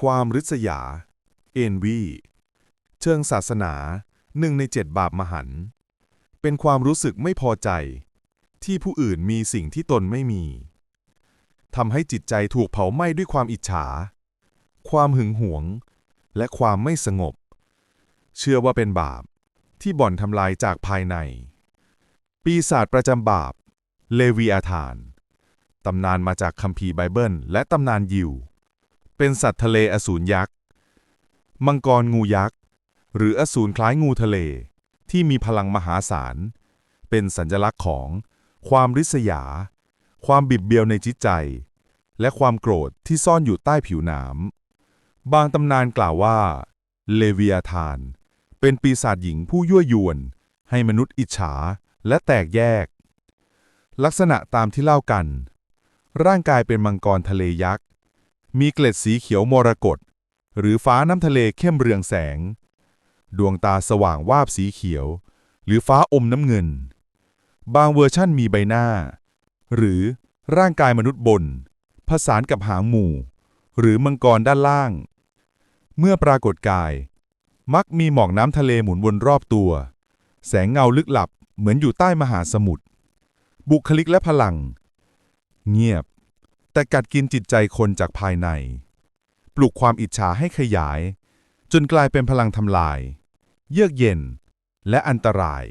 ความริษยา เอ็นวี เชิงศาสนาหนึ่งในเจ็ดบาปมหันต์เป็นความรู้สึกไม่พอใจ ที่ผู้อื่นมีสิ่งที่ตนไม่มี ทำให้จิตใจถูกเผาไหม้ด้วยความอิจฉา ความหึงหวง และความไม่สงบ เชื่อว่าเป็นบาปที่บ่อนทำลายจากภายใน ปีศาจประจำบาป เลวีอาธาน ตำนานมาจากคัมภีร์ไบเบิล และตำนานยิว เป็นสัตว์ทะเลอสูรยักษ์ มังกรงูยักษ์ หรืออสูรคล้ายงูทะเล ที่มีพลังมหาศาล เป็นสัญลักษณ์ของ ความริษยา ความบิดเบียวในจิตใจ และความโกรธที่ซ่อนอยู่ใต้ผิวน้ำบางตำนานกล่าวว่า เลเวีอาธาน เป็นปีศาจหญิงผู้ยั่วยวน ให้มนุษย์อิจฉาและแตกแยก ลักษณะตามที่เล่ากัน ร่างกายเป็นมังกรทะเลยักษ์ มีเกล็ดสีเขียวมรกตหรือฟ้าน้ำทะเลเข้มเรืองแสง ดวงตาสว่างวาบสีเขียว หรือฟ้าอมน้ำเงิน บางเวอร์ชั่นมีใบหน้า หรือร่างกายมนุษย์บน ผสานกับหางหมู่ หรือมังกรด้านล่าง เมื่อปรากฏกาย มักมีหมอกน้ำทะเลหมุนวนรอบตัว แสงเงาลึกลับเหมือนอยู่ใต้มหาสมุทรบุคลิกและพลัง เงียบ แต่กัดกินจิตใจคนจากภายใน ปลุกความอิจฉาให้ขยาย จนกลายเป็นพลังทำลาย เยือกเย็น และอันตราย